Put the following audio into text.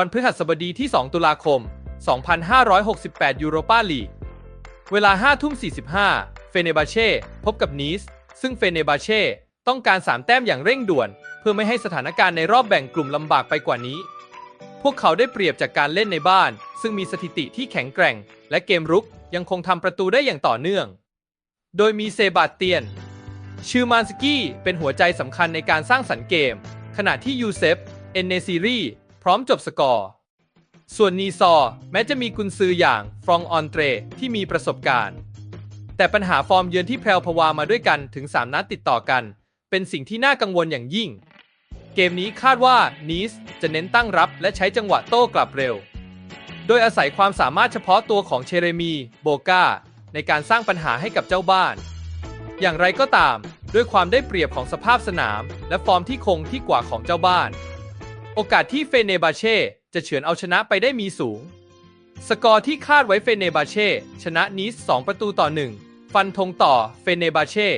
วันพฤหัสบดีที่ 2 ตุลาคม 2568 ยูโรปาลีก เวลา 5 ทุ่ม 45 เฟเนบาเช่พบกับนีส ซึ่งเฟเนบาเช่ต้องการ 3 แต้มอย่างเร่งด่วน เพื่อไม่ให้สถานการณ์ในรอบแบ่งกลุ่มลำบากไปกว่านี้ พวกเขาได้เปรียบจากการเล่นในบ้าน ซึ่งมีสถิติที่แข็งแกร่ง และเกมรุกยังคงทำประตูได้อย่างต่อเนื่อง โดยมีเซบาสเตียน ชื่อมานสกี้เป็นหัวใจสำคัญในการสร้างสรรค์เกม ขณะที่ยูเซฟ เอนเนซีรี ร้อมจบสกอร์ ส่วนนีซอร์แม้จะมีกุนซืออย่างฟรองออนเตรที่มีประสบการณ์ แต่ปัญหาฟอร์มเยือนที่แพรวพาวามาด้วยกันถึง 3 นัดติดต่อกัน เป็นสิ่งที่น่ากังวลอย่างยิ่ง เกมนี้คาดว่านีสจะเน้นตั้งรับและใช้จังหวะโต้กลับเร็ว โดยอาศัยความสามารถเฉพาะตัวของเชเรมี โบกาในการสร้างปัญหาให้กับเจ้าบ้าน อย่างไรก็ตาม ด้วยความได้เปรียบของสภาพสนาม และฟอร์มที่คงที่กว่าของเจ้าบ้าน โอกาสที่เฟเนบาเช่จะเฉือนเอาชนะไปได้มีสูง สกอร์ที่คาดไว้เฟเนบาเช่ชนะนีส2ประตูต่อ 1 ฟันธงต่อเฟเนบาเช่